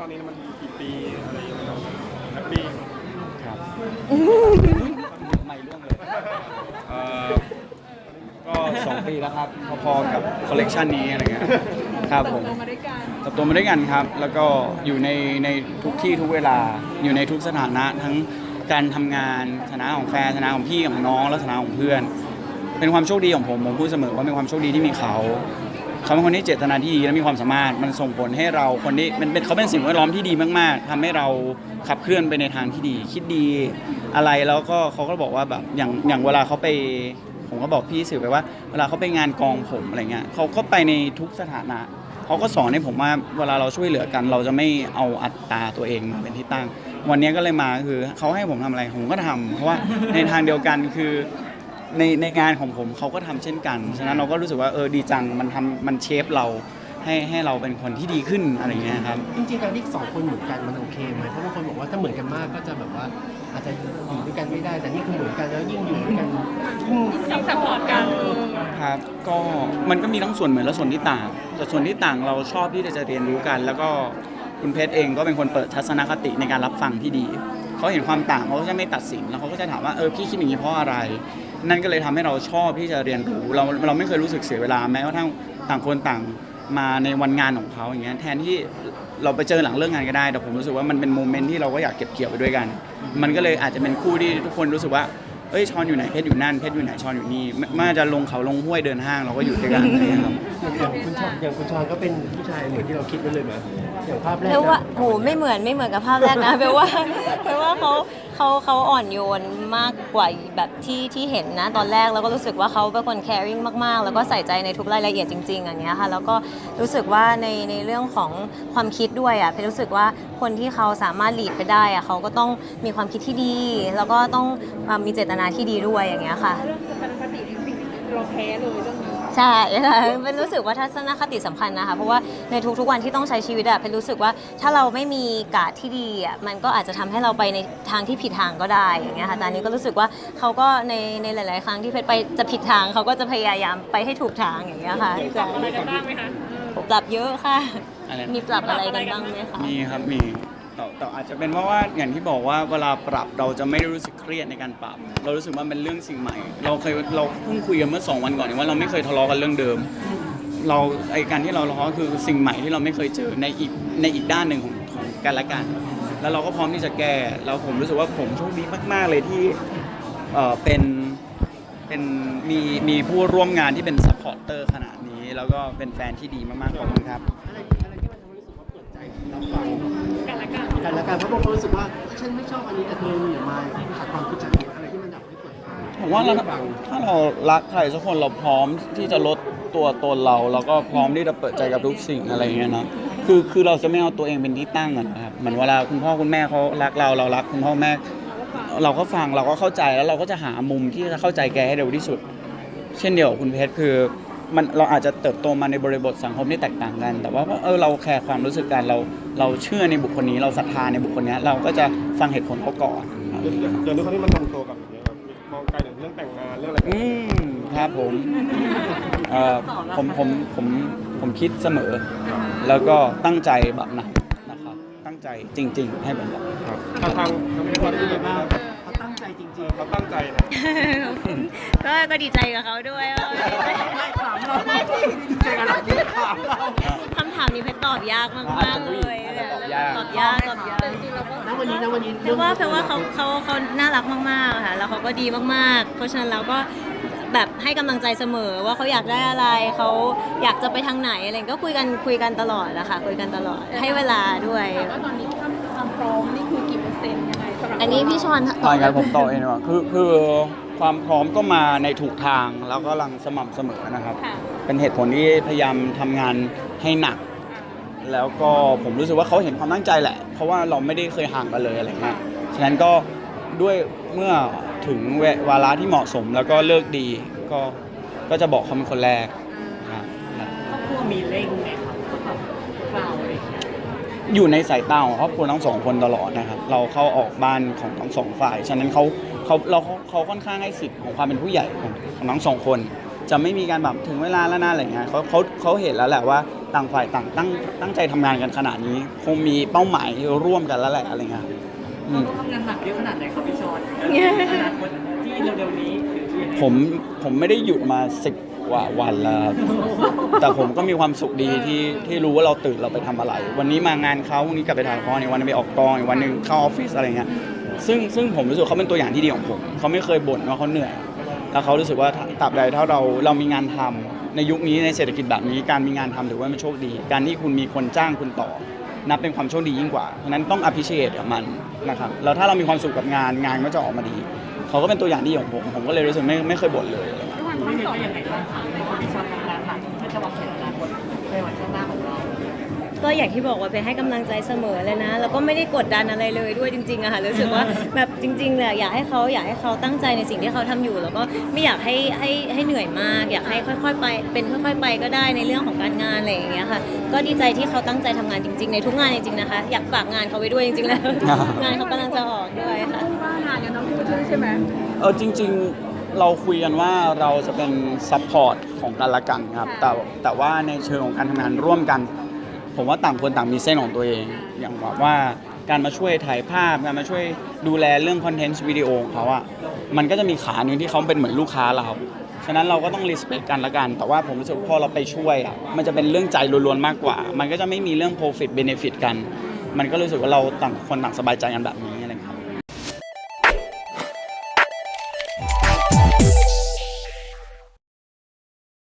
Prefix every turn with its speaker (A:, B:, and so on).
A: ตอนนี้มันกี่ปีอะไรอย่างเงี้ยแฮปปี้
B: ครับไม่เรื่องเลย
A: เอ่อ
B: ก็สองปีแล้วครับพอๆกับคอลเลกชันนี้อะไรเงี้ยครับผม
C: มาด้วยกัน
B: เติบโตมาด้วยกันครับ แล้วก็อยู่ในในทุกที่ทุกเวลาอยู่ในทุกสถานะทั้งการทำงานสถานะของแฟนสถานะของพี่ของน้องและสถานะของเพื่อน เป็นความโชคดีของผมผมพูดเสมอว่าเป็นความโชคดีที่มีเขาเขาเป็นคนที่เจตนาที่ดีและมีความสามารถมันส่งผลให้เราคนที่มันเป็นเขาเป็นสิ่งแวดล้อมที่ดีมาก ๆทำให้เราขับเคลื่อนไปในทางที่ดี คิดดีอะไรแล้วก็เขาก็บอกว่าแบบอย่างอย่างเวลาเขาไปผมก็บอกพี่สื่อไปว่าเวลาเขาไปงานกองผมอะไรเงี้ยเขาก็ไปในทุกสถานะเขาก็สอนให้ผมว่าเวลาเราช่วยเหลือกัน เราจะไม่เอาอัตตราตัวเองมาเป็นที่ตั้ง วันนี้ก็เลยมาคือเขาให้ผมทำอะไรผมก็ทำเพราะว่าในทางเดียวกันคือ ในในงานของผมเขาก็ทำเช่นกัน ฉะนั้นเราก็รู้สึกว่าเออดีจังมันทำมันเชฟเราให้ให้เราเป็นคนที่ดีขึ้นอะไรเงี้ยครับ
D: จริงๆการที่สองคนเหมือนกันมันโอเคไหมเพราะบางคนบอกว่าถ้าเหมือนกันมากก็จะแบบว่าอาจจะอยู่ด้วยกันไม่ได้ แต่นี่คือเหมือนกันแล้วยิ่งอยู่ด้วยกันยิ่ง
C: ยิ่งซัพพอร์ตกัน
B: ครับก็มันก็มีทั้งส่วนเหมือนและส่วนที่ต่าง แต่ส่วนที่ต่างเราชอบที่จะเรียนรู้กัน แล้วก็คุณเพชรเองก็เป็นคนเปิดทัศนคติในการรับฟังที่ดีเขาเห็นความต่างเขาก็จะไม่ตัดสินแล้วเขาก็จะถามว่าเออพี่คิดอย่างนี้เพราะอะไร นั่นก็เลยทำให้เราชอบที่จะเรียนรู้เราเราไม่เคยรู้สึกเสียเวลาแม้กระทั่งต่างคนต่างมาในวันงานของเขาอย่างเงี้ยแทนที่เราไปเจอหลังเลิกงานก็ได้ แต่ผมรู้สึกว่ามันเป็นโมเมนต์ที่เราก็อยากเก็บเกี่ยวไปด้วยกัน มันก็เลยอาจจะเป็นคู่ที่ทุกคนรู้สึกว่าเอ้ยชอนอยู่ไหนเพชรอยู่นั่นเพชรอยู่ไหนชอนอยู่นี่ไม่ไม่ว่าจะลงเขาลงห้วยเดินห้างเราก็อยู่ด้วยกันอะไรอย่างเงี้ยครับ
D: อย่างคุณชอนอย่างคุณชอนก็เป็นผู้ชายเหมือนที่เราคิดไว้เลยไหมอย่างภาพแรก
E: เรียกว่า
D: อะ
E: โหไม่เหมือนไม่เหมือนกับภาพแรกนะแปลว่าแปลว่าเขา เขาเขาอ่อนโยนมากกว่าแบบที่ที่เห็นนะ ตอนแรกแล้วก็รู้สึกว่าเขาเป็นคน caring มากๆ แล้วก็ใส่ใจในทุกรายละเอียดจริงๆอย่างเงี้ยค่ะแล้วก็รู้สึกว่าในในเรื่องของความคิดด้วยอะเพนรู้สึกว่าคนที่เขาสามารถหลีดไปได้อะเขาก็ต้องมีความคิดที่ดี แล้วก็ต้องมีเจตนาที่ดีด้วยอย่างเงี้ยค่ะ
C: เรื่องทัศนคตินี่สิ่งที่เราแพ้เลยเรื่องนี้
E: ใช่ค่ะเป็นรู้สึกว่าทัศนคติสำคัญนะคะ เพราะว่าในทุกๆวันที่ต้องใช้ชีวิตอะเป็นรู้สึกว่าถ้าเราไม่มีกาดที่ดีอะมันก็อาจจะทำให้เราไปในทางที่ผิดทางก็ได้อย่างเงี้ยค่ะแต่อันนี้ก็รู้สึกว่าเขาก็ในในหลาย ๆ ครั้งที่เพชรไปจะผิดทางเขาก็จะพยายามไปให้ถูกทางอย่างเงี้ยค่ะ
C: ปรับอะไรกันบ้างไหมคะเออ
E: ปรับเยอะค่ะ
B: อะไรนะ
E: มีปรับอะไรกันบ้างไหมคะ
B: มีครับมี แต่แต่อาจจะเป็นเพราะว่าอย่างที่บอกว่าเวลาปรับเราจะไม่ได้รู้สึกเครียดในการปรับ เรารู้สึกว่าเป็นเรื่องสิ่งใหม่ เราเคยเราเพิ่งคุยกันเมื่อสองวันก่อนเองว่าเราไม่เคยทะเลาะกันเรื่องเดิม เราไอการที่เราทะเลาะคือสิ่งใหม่ที่เราไม่เคยเจอในอีกในอีกด้านหนึ่งของของกันและกัน แล้วเราก็พร้อมที่จะแก้แล้วผมรู้สึกว่าผมโชคดีมาก ๆ เลยที่เออเป็นเป็นมีมีผู้ร่วมงานที่เป็นซัพพอร์ตเตอร์ขนาดนี้ แล้วก็เป็นแฟนที่ดีมากๆขอบคุณครับ
D: รับฟัง
C: กันละกัน
D: กันและกันเพราะบางคนรู้สึกว่าฉันไม่ชอบอันนี้แต่เธออยู่มาขัดความคิดฉันอะไรที่มันอยากให้เปิดใจ
B: ผมว่าเรา
D: ฟัง
B: ถ้าเรารักใครสักคนเราพร้อมที่จะลดตัวตนเราแล้วก็พร้อมที่จะเปิดใจกับทุกสิ่งอะไรอย่างเงี้ยเนาะคือคือเราจะไม่เอาตัวเองเป็นที่ตั้งอะนะครับเหมือนเวลาคุณพ่อคุณแม่เขารักเราเรารักคุณพ่อแม่ เราก็ฟังเราก็เข้าใจแล้วเราก็จะหามุมที่จะเข้าใจแกให้เร็วที่สุด เช่นเดียวกับคุณเพชรคือ มันเราอาจจะเติบโตมาในบริบทสังคมที่แตกต่างกัน แต่ว่าเออเราแคร์ความรู้สึกกันเราเราเชื่อในบุคคลนี้ เราศรัทธาในบุคคลนี้ เราก็จะฟังเหตุผลเขาก่อนครับ
A: อย่างอย่างด้วยความที่มันตรงตัวกับอย่างเงี้ยครับมองไกลถึงเรื่องแต่งงานเรื่องอะไรกัน
B: อืมครับผมเอ่อผมผมผมผมคิดเสมอ แล้วก็ตั้งใจแบบนั้นนะครับ ตั้งใจจริง ๆ ให้ผมบอก
A: ครับทางทางทางพี่วันที่แบบว่า
D: เขาตั้งใจจริง
A: เออเขาตั้งใจนะ
E: ก็ก็ดีใจกับเขาด้วย
D: ไม่ถามเราไม่ใจกันหรอกที่ถามเรา
E: คำถามนี้เพชรตอบยากมากๆเลย
B: ตอบยาก
E: ตอบยากตอบยาก
D: ณวันนี้ณวันนี้
E: เพราะว่าเพราะว่าเขาเขาเขาน่ารักมากๆค่ะแล้วเขาก็ดีมากๆ เพราะฉะนั้นเราก็ แบบให้กำลังใจเสมอว่าเขาอยากได้อะไรเขาอยากจะไปทางไหนอะไรก็คุยกันคุยกันตลอดอะค่ะคุยกันตลอดให้เวลาด้วย
C: แต่ว่าตอนนี้ความความพร้อมนี่คือกี่เปอร์เซ็นต์ยังไงสำหรับ
E: อันนี้พี่ชอน
B: ตอนกันผมต่อเองดีกว่าคือคือความพร้อมก็มาในถูกทางแล้วก็กำลังสม่ำเสมอนะครับ
C: ค่ะ
B: เป็นเหตุผลที่พยายามทำงานให้หนัก แล้วก็ผมรู้สึกว่าเขาเห็นความตั้งใจแหละ เพราะว่าเราไม่ได้เคยห่างกันเลยอะไรเงี้ยฉะนั้นก็ ด้วยเมื่อถึงเววาระที่เหมาะสมแล้วก็เลิกดีก็ก็จะบอกเขาเป็นคนแรกครับ
D: ครอบครัวมีเร่งไหมครับสำหรับเราอะไรอย่างเงี้ย
B: อยู่ในสายตาของครอบครัวทั้งสองคนตลอดนะครับ เราเข้าออกบ้านของทั้งสองฝ่าย ฉะนั้นเขาเขาเราเขาเขาค่อนข้างให้สิทธิ์ของความเป็นผู้ใหญ่ของของทั้งสองคน จะไม่มีการแบบถึงเวลาแล้วนะอะไรเงี้ยเขาเขาเขาเห็นแล้วแหละว่าต่างฝ่ายต่างตั้งตั้งใจทำงานกันขนาดนี้ คงมีเป้าหมายร่วมกันแล้วแหละอะไรเงี้ย อืม
F: ต้องทำงานหนักเยอะขนาดไหนครับพี่ชอนอนาคตที่เร็วๆนี้หรือที่ยังไง
B: ผมผมไม่ได้หยุดมาสิบกว่าวันแล้วครับแต่ผมก็มีความสุขดีที่ที่รู้ว่าเราตื่นเราไปทำอะไร วันนี้มางานเขาวันนี้กลับไปถ่ายละครอีกวันนึงไปออกกองอีกวันหนึ่งเข้าออฟฟิศอะไรเงี้ยซึ่งซึ่งผมรู้สึกเขาเป็นตัวอย่างที่ดีของผมเขาไม่เคยบ่นว่าเขาเหนื่อยแล้วเขารู้สึกว่าตราบใดเท่าเราเรามีงานทำในยุคนี้ในเศรษฐกิจแบบนี้การมีงานทำถือว่าเป็นโชคดี การที่คุณมีคนจ้างคุณต่อ นับเป็นความโชคดียิ่งกว่าเพราะนั้นต้องอภิเชษกับมันนะครับแล้วถ้าเรามีความสุขกับงานงานก็จะออกมาดี เขาก็เป็นตัวอย่างที่ของผมผมก็เลยรู้สึกไม่ไม่เคยบ่นเลย
F: พี่เห็นว่ายังไงบ้างคะในคนพี่ชอนทำงานหลักเพื่อจะวางแผนอนาคตในวันข้างหน้าของเรา
E: ก็อย่างที่บอกว่าไปให้กำลังใจเสมอเลยนะ แล้วก็ไม่ได้กดดันอะไรเลยด้วยจริงๆอะค่ะรู้สึกว่าแบบจริงๆแหละอยากให้เขาอยากให้เขาตั้งใจในสิ่งที่เขาทำอยู่ แล้วก็ไม่อยากให้ให้ให้เหนื่อยมาก อยากให้ค่อย ๆ ไปเป็นค่อย ๆ ไปก็ได้ในเรื่องของการงานอะไรอย่างเงี้ยค่ะก็ดีใจที่เขาตั้งใจทำงานจริง ๆ ในทุกงานจริงๆนะคะ อยากฝากงานเขาไว้ด้วยจริงๆแล้วงานเขากำลังจะออกด้วยค่ะ
C: ว่างานกันทั้งคู่ด้วยใช่ไหม
B: เออจริง ๆเราคุยกันว่าเราจะเป็นซัพพอร์ตของกันและกันครับแต่แต่ว่าในเชิงของการทำงานร่วมกัน ผมว่าต่างคนต่างมีเส้นของตัวเอง อย่างแบบว่าการมาช่วยถ่ายภาพการมาช่วยดูแลเรื่องคอนเทนต์วิดีโอของเขาอะมันก็จะมีขาหนึ่งที่เขาเป็นเหมือนลูกค้าเรา ฉะนั้นเราก็ต้องรีสเปคกันละกัน แต่ว่าผมรู้สึกพอเราไปช่วยอะมันจะเป็นเรื่องใจล้วนๆมากกว่า มันก็จะไม่มีเรื่อง profit benefit กัน มันก็รู้สึกว่าเราต่างคนต่างสบายใจกันแบบนี้